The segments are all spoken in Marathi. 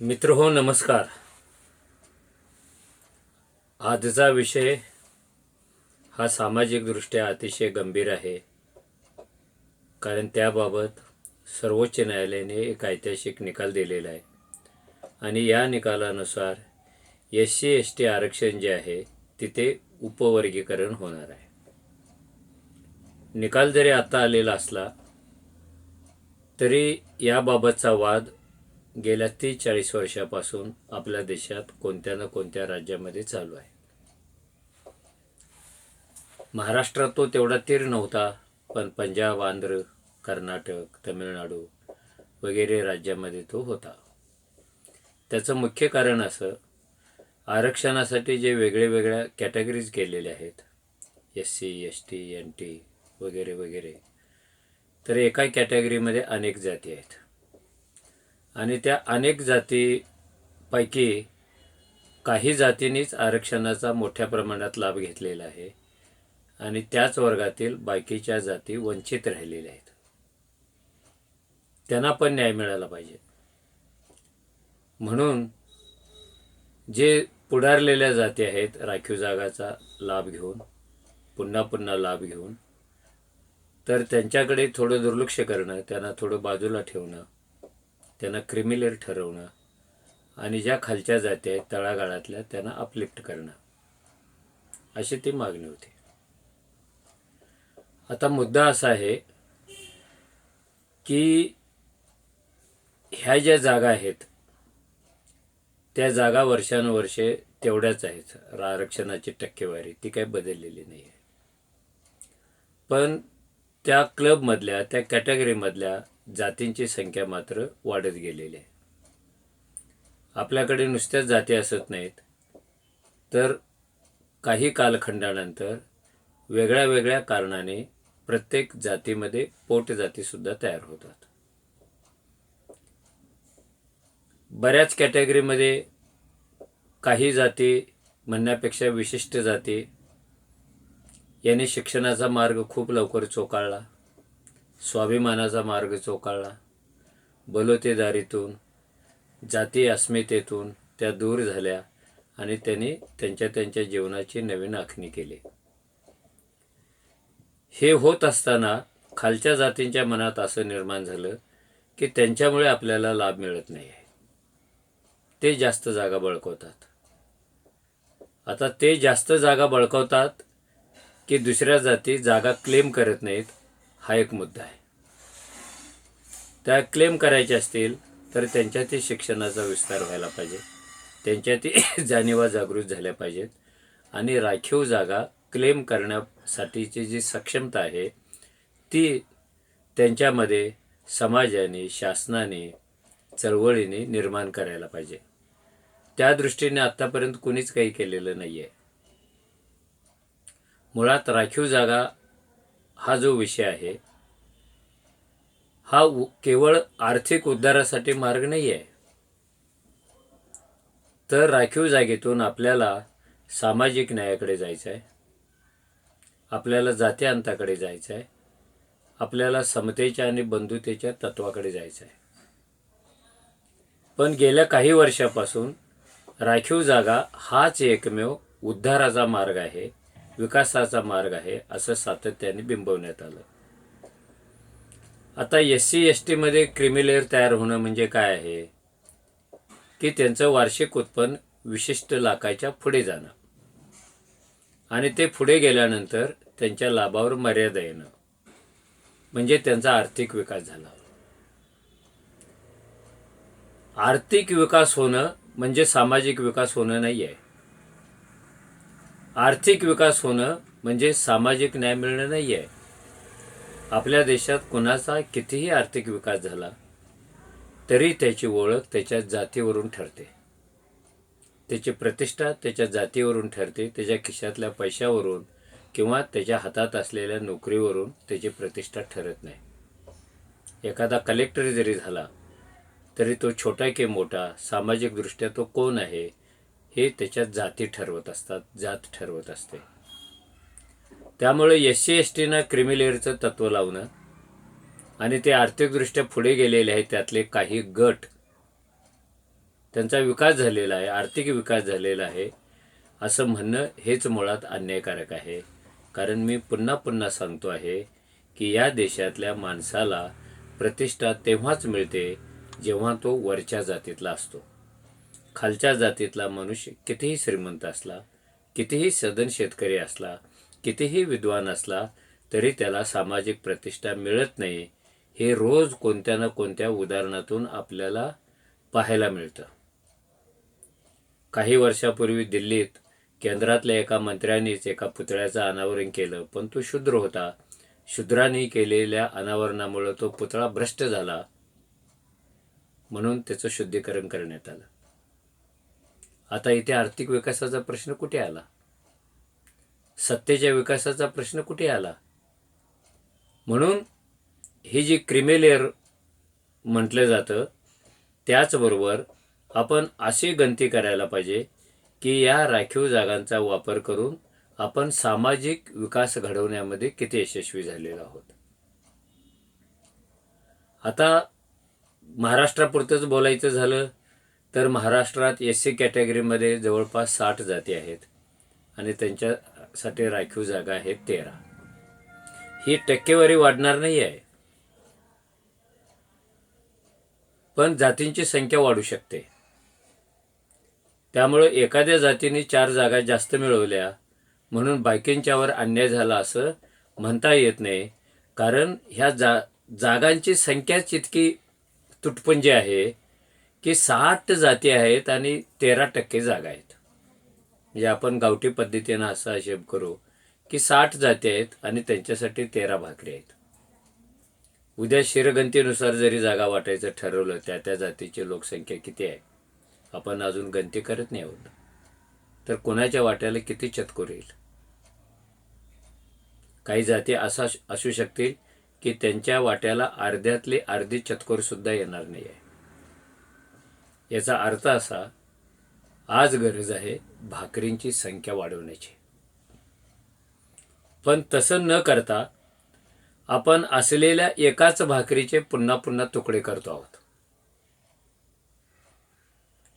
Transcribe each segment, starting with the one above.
मित्र हो नमस्कार. आजचा विषय हा सामाजिकदृष्ट्या अतिशय गंभीर आहे. कारण त्याबाबत सर्वोच्च न्यायालयाने एक ऐतिहासिक निकाल दिलेला आहे. आणि या निकालानुसार एस सी एस टी आरक्षण जे आहे तिथे उपवर्गीकरण होणार आहे. निकाल जरी आता आलेला असला तरी याबाबतचा वाद गेल्या तीस चाळीस वर्षापासून आपल्या देशात कोणत्या ना कोणत्या राज्यामध्ये चालू आहे. महाराष्ट्रात तो तेवढा तीर नव्हता पण पंजाब आंध्र कर्नाटक तमिळनाडू वगैरे राज्यामध्ये तो होता. त्याचं मुख्य कारण असं आरक्षणासाठी जे वेगळे वेगळ्या कॅटेगरीज केलेल्या आहेत S C S T N T वगैरे वगैरे तर एका कॅटेगरीमध्ये अनेक जाती आहेत. आणि त्या अनेक जातीपैकी काही जातींनीच आरक्षणाचा मोठ्या प्रमाणात लाभ घेतलेला आहे आणि त्याच वर्गातील बाकीच्या जाती वंचित राहिलेल्या आहेत. त्यांना पण न्याय मिळाला पाहिजे. म्हणून जे पुढारलेल्या जाती आहेत राखीव जागाचा लाभ घेऊन पुन्हा पुन्हा लाभ घेऊन तर त्यांच्याकडे थोडं दुर्लक्ष करणं त्यांना थोडं बाजूला ठेवणं त्यांना क्रिमिलेअर ठरवणं आणि ज्या खालच्या जाती आहेत तळागाळातल्या त्यांना अपलिफ्ट करणं. अशी ती मागणी होती. आता मुद्दा असा आहे की ह्या ज्या जागा आहेत त्या जागा वर्षानुवर्षे तेवढ्याच आहेत. आरक्षणाची टक्केवारी ती काही बदललेली नाही आहे पण त्या क्लबमधल्या त्या कॅटेगरीमधल्या जातींची संख्या मात्र वाढत गेलेली आहे. आपल्याकडे नुसत्याच जाती असत नाहीत तर काही कालखंडानंतर वेगळ्या वेगळ्या कारणाने प्रत्येक जातीमध्ये पोटजातीसुद्धा तयार होतात. बऱ्याच कॅटेगरीमध्ये काही जाती म्हणण्यापेक्षा विशिष्ट जाती यांनी शिक्षणाचा मार्ग खूप लवकर चोकाळला. स्वाभिमानाचा मार्ग चोकाळला. बलोतेदारीतून जाती अस्मितेतून त्या दूर झाल्या आणि त्यांनी त्यांच्या त्यांच्या जीवनाची नवीन आखणी केली. हे होत असताना खालच्या जातींच्या मनात असं निर्माण झालं की त्यांच्यामुळे आपल्याला लाभ मिळत नाही. आहे ते जास्त जागा बळकवतात. आता ते जास्त जागा बळकवतात की दुसऱ्या जाती जागा क्लेम करत नाहीत हा एक मुद्दा आहे. त्या क्लेम करायच्या असतील तर त्यांच्यातही शिक्षणाचा विस्तार व्हायला पाहिजे. त्यांच्यातही जाणीवा जागृत झाल्या पाहिजेत. आणि राखीव जागा क्लेम करण्यासाठीची जी सक्षमता आहे ती त्यांच्यामध्ये समाजाने शासनाने चळवळीने निर्माण करायला पाहिजे. त्या दृष्टीने आत्तापर्यंत कुणीच काही केलेलं नाही आहे मुळात राखीव जागा हा जो विषय आहे हा केवळ आर्थिक उद्धारासाठी मार्ग नाही आहे तर राखीव जागेतून आपल्याला सामाजिक न्यायाकडे जायचं आहे आपल्याला जाती अंताकडे जायचं आहे आपल्याला समतेच्या आणि बंधुतेच्या तत्वाकडे जायचं आहे पण गेल्या काही वर्षापासून राखीव जागा हाच एकमेव उद्धाराचा मार्ग आहे. विकासाचा मार्ग आहे असं सातत्याने बिंबवण्यात आलं. आता एस सी एस टीमध्ये क्रिमिलेअर तयार होणं म्हणजे काय आहे? की त्यांचं वार्षिक उत्पन्न विशिष्ट लाखाच्या पुढे जाणं. आणि ते पुढे गेल्यानंतर त्यांच्या लाभावर मर्यादा येणं. म्हणजे त्यांचा आर्थिक विकास झाला. आर्थिक विकास होणं म्हणजे सामाजिक विकास होणं नाही आहे आर्थिक विकास होणं म्हणजे सामाजिक न्याय मिळणं नाही आहे आपल्या देशात कुणाचा कितीही आर्थिक विकास झाला तरी त्याची ओळख त्याच्या जातीवरून ठरते. त्याची प्रतिष्ठा त्याच्या जातीवरून ठरते त्याच्या खिशातल्या पैशावरून किंवा त्याच्या हातात असलेल्या नोकरीवरून त्याची प्रतिष्ठा ठरत नाही. एखादा कलेक्टर जरी झाला तरी तो छोटा की मोठा सामाजिकदृष्ट्या तो कोण आहे हे त्याच्यात जाती ठरवत असतात जात ठरवत असते. त्यामुळे एस सी एस टीनं क्रिमिलेअरचं तत्त्व लावणं आणि ते आर्थिकदृष्ट्या पुढे गेलेले आहेत त्यातले काही गट त्यांचा विकास झालेला आहे आर्थिक विकास झालेला आहे असं म्हणणं हेच मुळात अन्यायकारक आहे. कारण मी पुन्हा पुन्हा सांगतो आहे की या देशातल्या माणसाला प्रतिष्ठा तेव्हाच मिळते जेव्हा तो वरच्या जातीतला असतो. खालच्या जातीतला मनुष्य कितीही श्रीमंत असला कितीही सदन शेतकरी असला कितीही विद्वान असला तरी त्याला सामाजिक प्रतिष्ठा मिळत नाही. हे रोज कोणत्या ना कोणत्या उदाहरणातून आपल्याला पाहायला मिळतं. काही वर्षापूर्वी दिल्लीत केंद्रातल्या एका मंत्र्यांनीच एका पुतळ्याचं अनावरण केलं पण तो शूद्र होता. शूद्रांनी केलेल्या अनावरणामुळं तो पुतळा भ्रष्ट झाला. म्हणून त्याचं शुद्धीकरण करण्यात आलं. आता इथे आर्थिक विकासाचा प्रश्न कुठे आला? सत्तेच्या विकासाचा प्रश्न कुठे आला? म्हणून हे जी क्रिमेलेअर म्हटलं जातं त्याचबरोबर आपण अशी गणती करायला पाहिजे की या राखीव जागांचा वापर करून आपण सामाजिक विकास घडवण्यामध्ये किती यशस्वी झालेलो आहोत. आता महाराष्ट्रापुरतंच बोलायचं झालं तर महाराष्ट्रात एस सी कॅटेगरीमध्ये जवळपास साठ जाती आहेत आणि त्यांच्यासाठी राखीव जागा आहेत तेरा. ही टक्केवारी वाढणार नाही आहे. पण जातींची संख्या वाढू शकते. त्यामुळं एखाद्या जातीने चार जागा जास्त मिळवल्या म्हणून बायकींच्यावर अन्याय झाला असं म्हणता येत नाही. कारण ह्या जा जागांची संख्याच इतकी तुटपुंजी आहे की साठ जाती आहेत आणि तेरा टक्के जागा आहेत. म्हणजे आपण गावठी पद्धतीनं असा हिशेब करू की साठ जाती आहेत आणि त्यांच्यासाठी तेरा भाकरी आहेत. उद्या शिरगंतीनुसार जरी जागा वाटायचं ठरवलं त्या त्या जातीची लोकसंख्या किती आहे? आपण अजून गंती करत नाही आहोत. तर कोणाच्या वाट्याला किती चतकोर येईल? काही जाती असा असू शकतील की त्यांच्या वाट्याला अर्ध्यातली अर्धी चतकोर सुद्धा येणार नाही आहे याचा अर्थ असा आज गरज आहे भाकरींची संख्या वाढवण्याची. पण तसं न करता आपण असलेल्या एकाच भाकरीचे पुन्हा पुन्हा तुकडे करतो आहोत.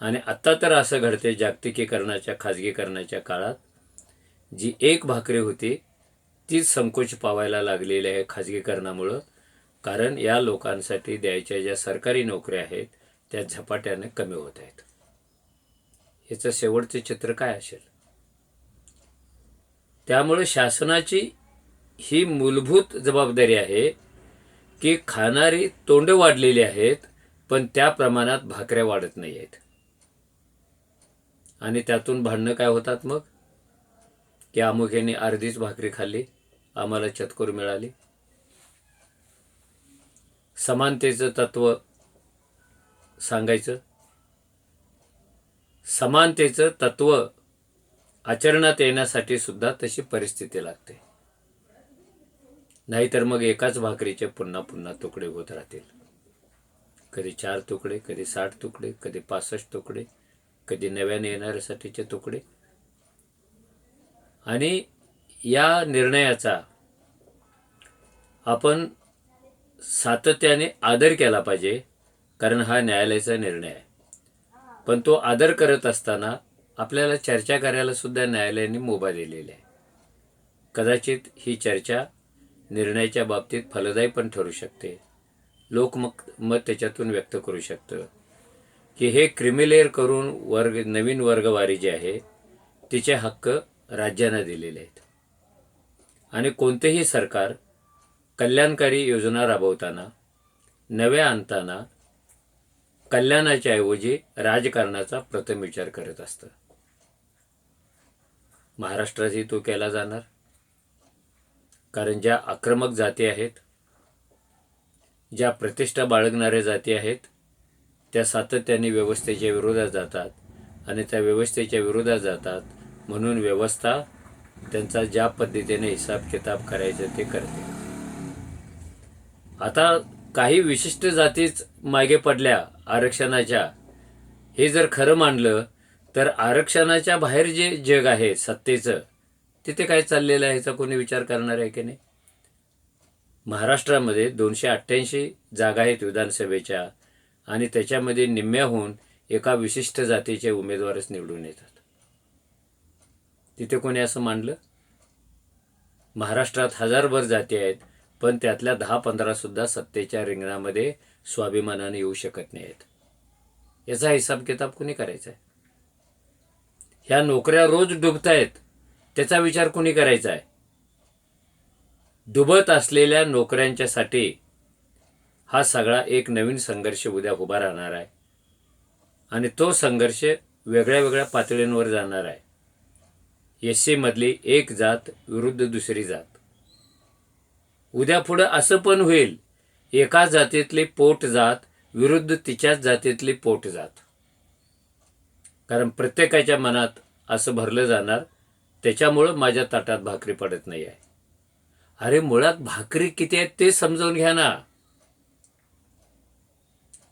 आणि आत्ता तर असं घडते जागतिकीकरणाच्या खाजगीकरणाच्या काळात जी एक भाकरी होती तीच संकोच पावायला लागलेली आहे खाजगीकरणामुळं कारण या लोकांसाठी द्यायच्या ज्या सरकारी नोकऱ्या आहेत त्या झपाट्याने कमी होत आहेत. याचं शेवटचे चित्र काय असेल? त्यामुळे शासनाची ही मूलभूत जबाबदारी आहे की खाणारी तोंड वाढलेली आहेत पण त्या प्रमाणात भाकऱ्या वाढत नाही आहेत. आणि त्यातून भांडणं काय होतात मग? की अमुक यांनी अर्धीच भाकरी खाल्ली आम्हाला चतकोर मिळाली. समानतेचं तत्व सांगायचं? समानतेचं तत्व आचरणात येण्यासाठी सुद्धा तशी परिस्थिती लागते. नाहीतर मग एकाच भाकरीचे पुन्हा पुन्हा तुकडे होत राहतील. कधी चार तुकडे कधी साठ तुकडे कधी पासष्ट तुकडे कधी नव्याने येणाऱ्यासाठीचे तुकडे. आणि या निर्णयाचा आपण सातत्याने आदर केला पाहिजे. कारण हा न्यायालयाचा निर्णय आहे. पण तो आदर करत असताना आपल्याला चर्चा करायला सुद्धा न्यायालयाने मुभा दिलेली आहे. कदाचित ही चर्चा निर्णयाच्या बाबतीत फलदायी पण ठरू शकते. लोक मग मत त्याच्यातून व्यक्त करू शकतं. की हे क्रिमिलेअर करून वर्ग नवीन वर्गवारी जी आहे तिचे हक्क राज्यांना दिलेले आहेत. आणि कोणतेही सरकार कल्याणकारी योजना राबवताना नव्या आणताना कल्याणाच्या ऐवजी राजकारणाचा प्रथम विचार करत असतं. महाराष्ट्रातही तो केला जाणार. कारण ज्या आक्रमक जाती आहेत ज्या प्रतिष्ठा बाळगणाऱ्या जाती आहेत त्या सातत्याने व्यवस्थेच्या विरोधात जातात आणि त्या व्यवस्थेच्या विरोधात जातात म्हणून व्यवस्था त्यांचा ज्या पद्धतीने हिसाब किताब करायचं ते करते. आता काही विशिष्ट जातीच मागे पडल्या आरक्षणाच्या. हे जर खरं मानलं तर आरक्षणाच्या बाहेर जे जग आहे सत्तेचं तिथे काय चाललेलं आहे याचा कोणी विचार करणार आहे की नाही? महाराष्ट्रामध्ये दोनशे अठ्ठ्याऐंशी जागा आहेत विधानसभेच्या आणि त्याच्यामध्ये निम्म्याहून एका विशिष्ट जातीचे उमेदवारच निवडून येतात. तिथे कोणी असं मांडलं महाराष्ट्रात हजारभर जाती आहेत पण त्यातल्या दहा पंधरा सुद्धा सत्तेच्या रिंगणामध्ये स्वाभिमानाने येऊ शकत नाहीत. याचा हिसाब किताब कुणी करायचा आहे ह्या नोकऱ्या रोज डुबतायत त्याचा विचार कुणी करायचा आहे डुबत असलेल्या नोकऱ्यांच्यासाठी हा सगळा एक नवीन संघर्ष उद्या उभा राहणार आहे. आणि तो संघर्ष वेगळ्या वेगळ्या पातळींवर जाणार आहे. एस सीमधली एक जात विरुद्ध दुसरी जात. उद्या पुढं असं पण होईल. एका जातीतली पोट जात विरुद्ध तिच्याच जातीतली पोट जात. कारण प्रत्येकाच्या मनात असं भरलं जाणार त्याच्यामुळं माझ्या ताटात भाकरी पडत नाही आहे. अरे मुळात भाकरी किती आहेत ते समजावून घ्या ना.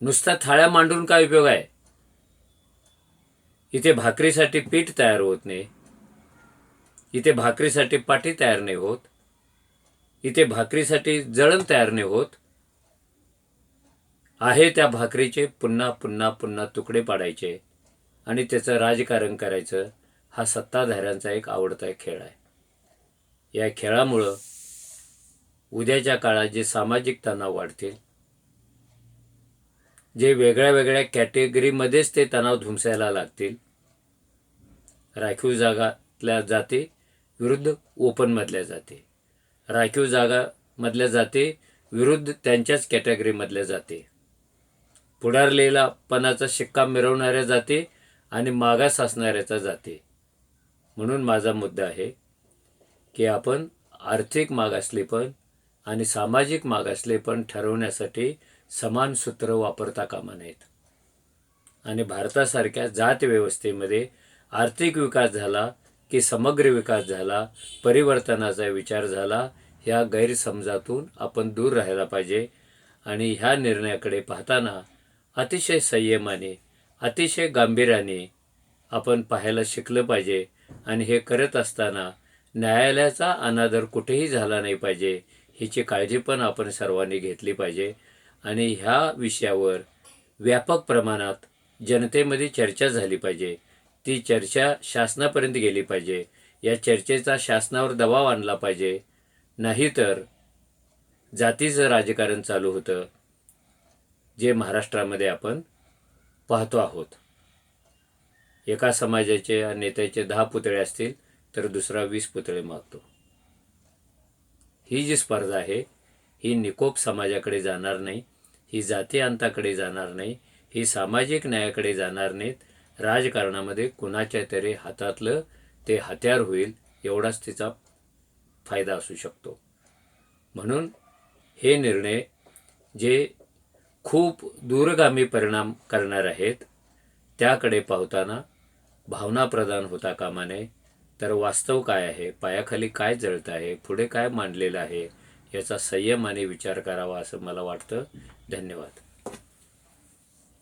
नुसता थाळ्या मांडून काय उपयोग आहे? इथे भाकरीसाठी पीठ तयार होत नाही. इथे भाकरीसाठी पाठी तयार नाही होत. इथे भाकरीसाठी जळण तयार नाही होत. आहे त्या भाकरीचे पुन्हा पुन्हा पुन्हा तुकडे पाडायचे आणि त्याचं राजकारण करायचं. हा सत्ताधाऱ्यांचा एक आवडता खेळ आहे. या खेळामुळं उद्याच्या काळात जे सामाजिक तणाव वाढतील जे वेगळ्या वेगळ्या कॅटेगरीमध्येच ते तणाव धुमसायला लागतील. राखीव जागातल्या जाते विरुद्ध ओपनमधल्या जाते. राखीव जागामधल्या जाते विरुद्ध त्यांच्याच कॅटेगरीमधल्या जाते. पुढारलेला पणाचा शिक्का मिरवणाऱ्या जाती आणि मागास असणाऱ्याचा जाती. म्हणून माझा मुद्दा आहे की आपण आर्थिक मागासलेपण आणि सामाजिक मागासलेपण ठरवण्यासाठी समान सूत्र वापरता कामा नयेत. आणि भारतासारख्या जात व्यवस्थेमध्ये आर्थिक विकास झाला की समग्र विकास झाला परिवर्तनाचा विचार झाला ह्या गैरसमजातून आपण दूर राहायला पाहिजे. आणि ह्या निर्णयाकडे पाहताना अतिशय संयमाने अतिशय गांभीर्याने आपण पाहायला शिकलं पाहिजे. आणि हे करत असताना न्यायालयाचा अनादर कुठेही झाला नाही पाहिजे हिची काळजी पण आपण सर्वांनी घेतली पाहिजे. आणि ह्या विषयावर व्यापक प्रमाणात जनतेमध्ये चर्चा झाली पाहिजे. ती चर्चा शासनापर्यंत गेली पाहिजे. या चर्चेचा शासनावर दबाव आणला पाहिजे. नाहीतर जातीचं राजकारण चालू होतं जे महाराष्ट्रामध्ये आपण पाहतो आहोत. एका समाजाचे नेत्याचे दहा पुतळे असतील तर दुसरा वीस पुतळे मागतो. ही जी स्पर्धा आहे ही निकोप समाजाकडे जाणार नाही ही जाती अंताकडे जाणार नाही ही सामाजिक न्यायाकडे जाणार नाहीत राजकारणामध्ये कुणाच्या तरी हातातलं ते हत्यार होईल एवढाच तिचा फायदा असू शकतो. म्हणून हे निर्णय जे खूप दूरगामी परिणाम करणार आहेत त्याकडे पाहताना भावना प्रदान होता कामा नये तर वास्तव काय आहे? पायाखाली काय जळत आहे? पुढे काय मांडलेलं आहे? याचा संयमाने विचार करावा असं मला वाटतं. धन्यवाद.